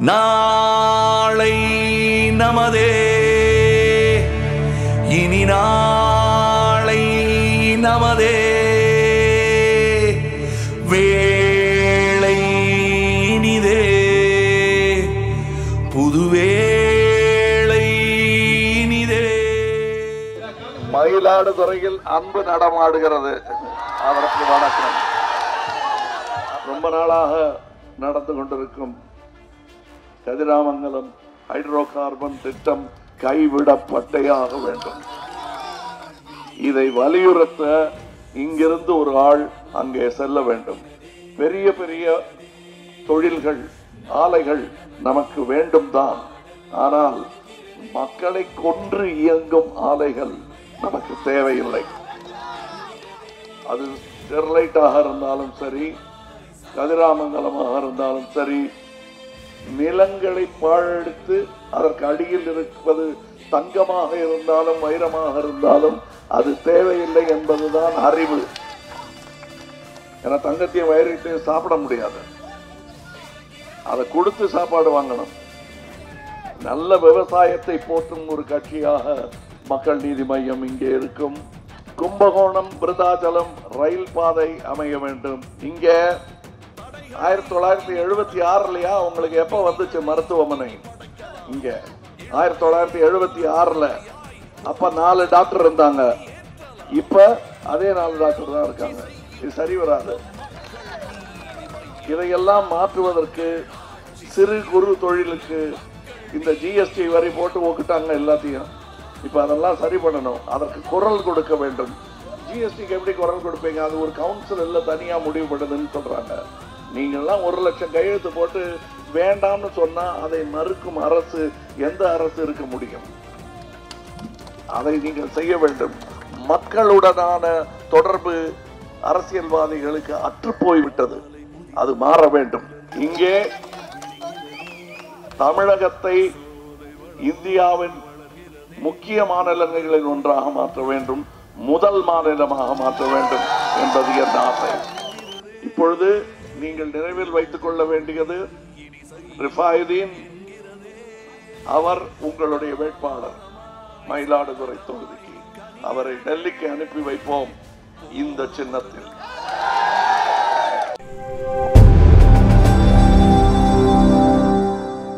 நாளை நமதே. இனி நாளை நமதே. வேளை இனிதே. புதுவேளை இனிதே. மயிலாடுதுறையில் அன்பு நடமாடுகிறது. அதற்கு வணக்கம். ரொம்ப நாளாக நடந்து கொண்டிருக்கும் கதிராமங்கலம் ஹைட்ரோ கார்பன் திட்டம் கைவிடப்பட்டேயாக வேண்டும். இதை வலியுறுத்த இங்கிருந்து ஒரு ஆள் அங்கே செல்ல வேண்டும். பெரிய பெரிய தொழில்கள் ஆலைகள் நமக்கு வேண்டும் தான் ஆனால் மக்களை கொன்று இயங்கும் ஆலைகள் நமக்கு தேவையில்லை. அது ஸ்டெர்லைட்டாக இருந்தாலும் சரி கதிராமங்கலமாக இருந்தாலும் சரி நிலங்களை பாழெடுத்து அதற்கு அடியில் இருப்பது தங்கமாக இருந்தாலும் வைரமாக இருந்தாலும் அது தேவையில்லை என்பதுதான் அறிவு. ஏன்னா தங்கத்தையும் வைரத்தையும் சாப்பிட முடியாது. அதை கொடுத்து சாப்பாடு வாங்கணும். நல்ல விவசாயத்தை போற்றும் ஒரு கட்சியாக மக்கள் நீதி மையம் இங்கே இருக்கும். கும்பகோணம் விருதாச்சலம் ரயில் பாதை அமைய வேண்டும். இங்கே ஆயிரத்தி தொள்ளாயிரத்தி எழுபத்தி ஆறுலயா? உங்களுக்கு எப்ப வந்துச்சு மருத்துவமனை? இங்க. ஆயிரத்தி தொள்ளாயிரத்தி எழுபத்தி ஆறுல. அப்ப நாலு டாக்டர் இருந்தாங்க. இப்ப அதே நாலு டாக்டர் தான் இருக்காங்க. இது சரி வராது. இதையெல்லாம் மாற்றுவதற்கு சிறு குறு தொழிலுக்கு இந்த ஜிஎஸ்டி வரி போட்டு ஒக்கிட்டாங்க எல்லாத்தையும். இப்ப அதெல்லாம் சரி பண்ணணும். அதற்கு குரல் கொடுக்க வேண்டும். ஜிஎஸ்டிக்கு எப்படி குரல் கொடுப்பீங்க? அது ஒரு கவுன்சில் இல்லை தனியா முடிவு பண்ணுதுன்னு சொல்றாங்க. நீங்கள்லாம் ஒரு லட்சம் கையெழுத்து போட்டு வேண்டாம்னு சொன்னால் அதை மறுக்கும் அரசு எந்த அரசு இருக்க முடியும்? அதை நீங்கள் செய்ய வேண்டும். மக்களுடனான தொடர்பு அரசியல்வாதிகளுக்கு அற்று போய்விட்டது அது மாற வேண்டும். இங்கே தமிழகத்தை இந்தியாவின் முக்கிய மாநிலங்களில் ஒன்றாக மாற்ற வேண்டும். முதல் மாநிலமாக மாற்ற வேண்டும் என்பது என் ஆசை. இப்பொழுது நீங்கள் நினைவில் வைத்துக் கொள்ள வேண்டியது ரிஃபாயுதீன் அவர் உங்களுடைய வேட்பாளர் மயிலாடுதுறை தொகுதிக்கு. அவரை டெல்லிக்கு அனுப்பி வைப்போம் இந்த சின்னத்தில்.